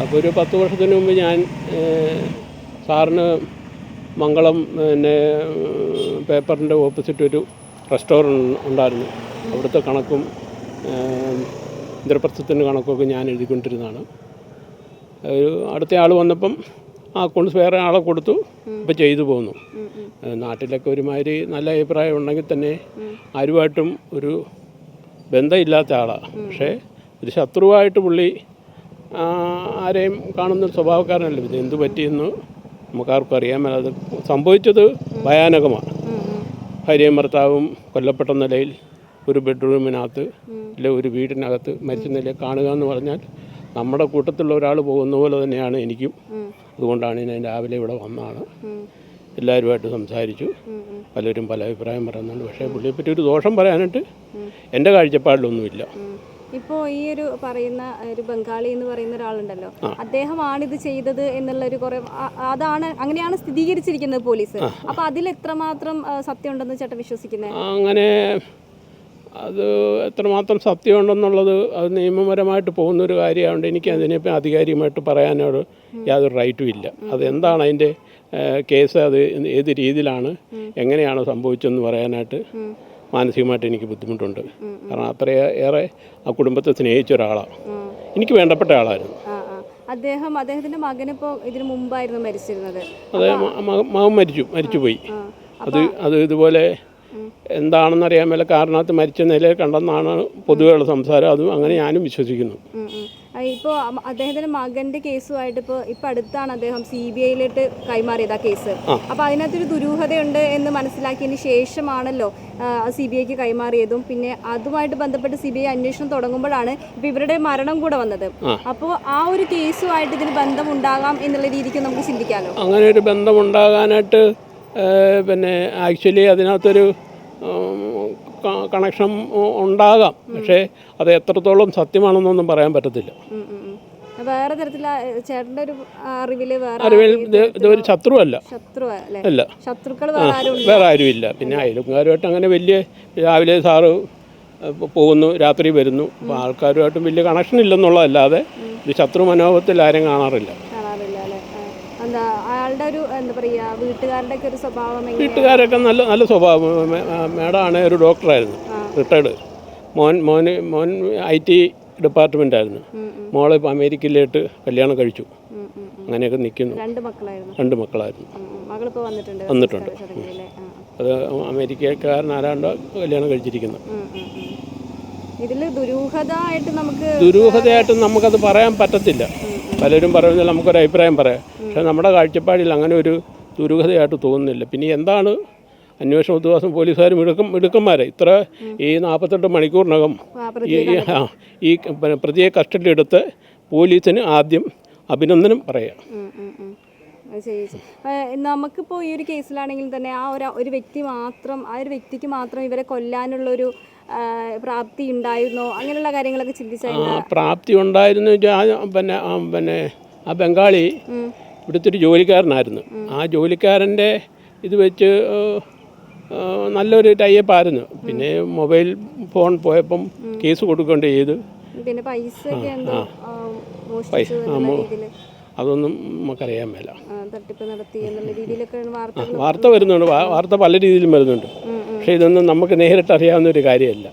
അപ്പോൾ ഒരു പത്ത് വർഷത്തിന് മുമ്പ് ഞാൻ സാറിന് മംഗളം പിന്നെ പേപ്പറിന്റെ ഓപ്പോസിറ്റ് ഒരു റെസ്റ്റോറന്റ് ഉണ്ടായിരുന്നു. അവിടുത്തെ കണക്കും ഇന്ദ്രപ്രസ്ഥത്തിന്റെ കണക്കൊക്കെ ഞാൻ എഴുതിക്കൊണ്ടിരുന്നതാണ്. ഒരു അടുത്ത ആൾ വന്നപ്പം ആ അക്കൗണ്ട്സ് വേറെ ആളെ കൊടുത്തു ഇപ്പം ചെയ്തു പോകുന്നു നാട്ടിലൊക്കെ ഒരുമാതിരി നല്ല അഭിപ്രായം ഉണ്ടെങ്കിൽ തന്നെ ആരുമായിട്ടും ഒരു ബന്ധമില്ലാത്ത ആളാണ് പക്ഷേ ഒരു ശത്രുവായിട്ട് പുള്ളി ആരെയും കാണുന്ന സ്വഭാവക്കാരനല്ല. ഇത് എന്ത് പറ്റിയെന്ന് നമുക്കാർക്കും അറിയാൻ മേല അത് സംഭവിച്ചത് ഭയാനകമാണ്. ഭാര്യയും ഭർത്താവും കൊല്ലപ്പെട്ട നിലയിൽ ഒരു ബെഡ്റൂമിനകത്ത് അല്ലെങ്കിൽ ഒരു വീടിനകത്ത് മരിച്ച നിലയിൽ കാണുക എന്ന് പറഞ്ഞാൽ നമ്മുടെ കൂട്ടത്തിലുള്ള ഒരാൾ പോകുന്ന പോലെ തന്നെയാണ് എനിക്കും. അതുകൊണ്ടാണ് ഞാൻ രാവിലെ ഇവിടെ വന്നതാണ്. എല്ലാവരുമായിട്ട് സംസാരിച്ചു. പലരും പല അഭിപ്രായം പറയുന്നുണ്ട്. പക്ഷേ പുള്ളിയെപ്പറ്റി ഒരു ദോഷം പറയാനായിട്ട് എന്റെ കാഴ്ചപ്പാടിലൊന്നുമില്ല. ഇപ്പോ ഈ ഒരു പറയുന്ന ഒരു ബംഗാളി എന്ന് പറയുന്ന ഒരാളുണ്ടല്ലോ. അദ്ദേഹമാണ് ഇത് ചെയ്തത് എന്നുള്ള ഒരു കുറെ അതാണ് അങ്ങനെയാണ് സ്ഥിരീകരിച്ചിരിക്കുന്നത് പോലീസ്. അപ്പൊ അതിൽ എത്രമാത്രം സത്യം ഉണ്ടെന്ന് ചേട്ടൻ വിശ്വസിക്കുന്നത് അങ്ങനെ അത് എത്രമാത്രം സത്യമുണ്ടെന്നുള്ളത് അത് നിയമപരമായിട്ട് പോകുന്ന ഒരു കാര്യമായതുകൊണ്ട് എനിക്ക് അതിനെപ്പറ്റി ആധികാരികമായിട്ട് പറയാനോട് യാതൊരു റൈറ്റും ഇല്ല. അതെന്താണ് അതിന്റെ ഏഹ്, കേസ് അത് ഏത് രീതിയിലാണ് എങ്ങനെയാണ് സംഭവിച്ചതെന്ന് പറയാനായിട്ട് മാനസികമായിട്ട് എനിക്ക് ബുദ്ധിമുട്ടുണ്ട്. കാരണം അത്രയേറെ ആ കുടുംബത്തെ സ്നേഹിച്ച ഒരാളാണ് എനിക്ക് വേണ്ടപ്പെട്ട ആളായിരുന്നു. അദ്ദേഹം അദ്ദേഹത്തിന്റെ മകനിപ്പോ ഇതിനു മുമ്പായിരുന്നു മരിച്ചിരുന്നത്. അത് മകൻ മരിച്ചു മരിച്ചുപോയി. അത് അത് ഇതുപോലെ എന്താണെന്ന് അറിയാൻ മേലെ കാരണത്ത് മരിച്ച നിലയിൽ കണ്ടെന്നാണ് പൊതുവെയുള്ള സംസാരം. അതും അങ്ങനെ ഞാനും വിശ്വസിക്കുന്നു. ഉം, ഉം. ആ, ഇപ്പോ അമ- അദ്ദേഹത്തിന്റെ മകന്റെ കേസുമായിട്ട് ഇപ്പോൾ ഇപ്പൊ അടുത്താണ് അദ്ദേഹം സി ബി ഐയിലിട്ട് കൈമാറിയത് ആ കേസ്. അപ്പോൾ അതിനകത്തൊരു ദുരൂഹതയുണ്ട് എന്ന് മനസ്സിലാക്കിയതിന് ശേഷമാണല്ലോ സി ബി ഐക്ക് കൈമാറിയതും. പിന്നെ അതുമായിട്ട് ബന്ധപ്പെട്ട് സി ബി ഐ അന്വേഷണം തുടങ്ങുമ്പോഴാണ് ഇപ്പൊ ഇവരുടെ മരണം കൂടെ വന്നത്. അപ്പോൾ ആ ഒരു കേസുമായിട്ട് ഇതിന് ബന്ധമുണ്ടാകാം എന്നുള്ള രീതിക്ക് നമുക്ക് ചിന്തിക്കാമല്ലോ അങ്ങനെ ഒരു ബന്ധമുണ്ടാകാനായിട്ട് പിന്നെ ആക്ച്വലി അതിനകത്തൊരു കണക്ഷൻ ഉണ്ടാകാം. പക്ഷേ അത് എത്രത്തോളം സത്യമാണെന്നൊന്നും പറയാൻ പറ്റത്തില്ല. വേറെ തരത്തിലുള്ള ചേട്ടന്റെ ഒരു അറിവിൽ വേറെ അറിവിൽ ഇത് ഇതൊരു ശത്രുവല്ല. ശത്രു അല്ലെ? അല്ല. ശത്രുക്കൾ വേറെ ആരും ഇല്ല. ആരുമില്ല. പിന്നെ അയൽക്കാരുമായിട്ട് അങ്ങനെ വലിയ രാവിലെ സാറ് പോകുന്നു രാത്രി വരുന്നു. അപ്പോൾ ആൾക്കാരുമായിട്ടും വലിയ കണക്ഷൻ ഇല്ലെന്നുള്ളതല്ലാതെ ഇത് ശത്രു മനോഭാവത്തിൽ ആരും കാണാറില്ല. അയാളുടെ ഒരു എന്താ പറയാ വീട്ടുകാരുടെ ഒക്കെ ഒരു സ്വഭാവം വീട്ടുകാരൊക്കെ നല്ല നല്ല സ്വഭാവം. മേഡമാണ് ഒരു ഡോക്ടറായിരുന്നു. റിട്ടയർഡ്. മോൻ മോന് മോൻ ഐ ടി ഡിപ്പാർട്ട്മെന്റായിരുന്നു മോളെ ഇപ്പോൾ അമേരിക്കയിലോട്ട് കല്യാണം കഴിച്ചു. അങ്ങനെയൊക്കെ നിൽക്കുന്നു രണ്ട് മക്കളായിരുന്നു. രണ്ട് മക്കളായിരുന്നു. വന്നിട്ടുണ്ട്. അത് അമേരിക്കക്കാരനാരാണ്ടോ കല്യാണം കഴിച്ചിരിക്കുന്നു. ഉം, ഉം, ഉം. ഇതിൽ ദുരൂഹത നമുക്ക് ദുരൂഹതയായിട്ട് നമുക്കത് പറയാൻ പറ്റത്തില്ല. പലരും പറയുന്നത് നമുക്കൊരു അഭിപ്രായം പറയാം. പക്ഷേ നമ്മുടെ കാഴ്ചപ്പാടിൽ അങ്ങനെ ഒരു ദുരൂഹതയായിട്ട് തോന്നുന്നില്ല. പിന്നെ എന്താണ്? അന്വേഷണ ഉദ്യോഗസ്ഥൻ പോലീസുകാരും മിടുക്കം മിടുക്കന്മാരെ. ഇത്ര ഈ നാൽപ്പത്തെട്ട് മണിക്കൂറിനകം ഈ ഈ- പ്രതിയെ കസ്റ്റഡിയിലെടുത്ത് പോലീസിന് ആദ്യം അഭിനന്ദനം പറയാം. ശരി നമുക്കിപ്പോൾ ഈ ഒരു കേസിലാണെങ്കിൽ തന്നെ ആ ഒരു ഒരു വ്യക്തി മാത്രം ആ ഒരു വ്യക്തിക്ക് മാത്രം ഇവരെ കൊല്ലാനുള്ള ഒരു പ്രാപ്തി ഉണ്ടായിരുന്നോ? അങ്ങനെയുള്ള കാര്യങ്ങളൊക്കെ ചിന്തിച്ചാൽ പ്രാപ്തി ഉണ്ടായിരുന്നു പിന്നെ ആ, പിന്നെ ആ ബംഗാളി ഇവിടുത്തെ ഒരു ജോലിക്കാരനായിരുന്നു. ആ ജോലിക്കാരന്റെ ഇത് വെച്ച് നല്ലൊരു ടൈപ്പ് ആയിരുന്നു. പിന്നെ മൊബൈൽ ഫോൺ പോയപ്പം കേസ് കൊടുക്കേണ്ട ചെയ്ത്. പിന്നെ പൈസ അതൊന്നും നമുക്കറിയാൻ മേല. തട്ടിപ്പ് നടത്തി എന്നുള്ള വാർത്തകൾ വാർത്ത വരുന്നുണ്ട്. വാർത്ത പല രീതിയിലും വരുന്നുണ്ട്. പക്ഷേ ഇതൊന്നും നമുക്ക് നേരിട്ട് അറിയാവുന്ന ഒരു കാര്യമല്ല.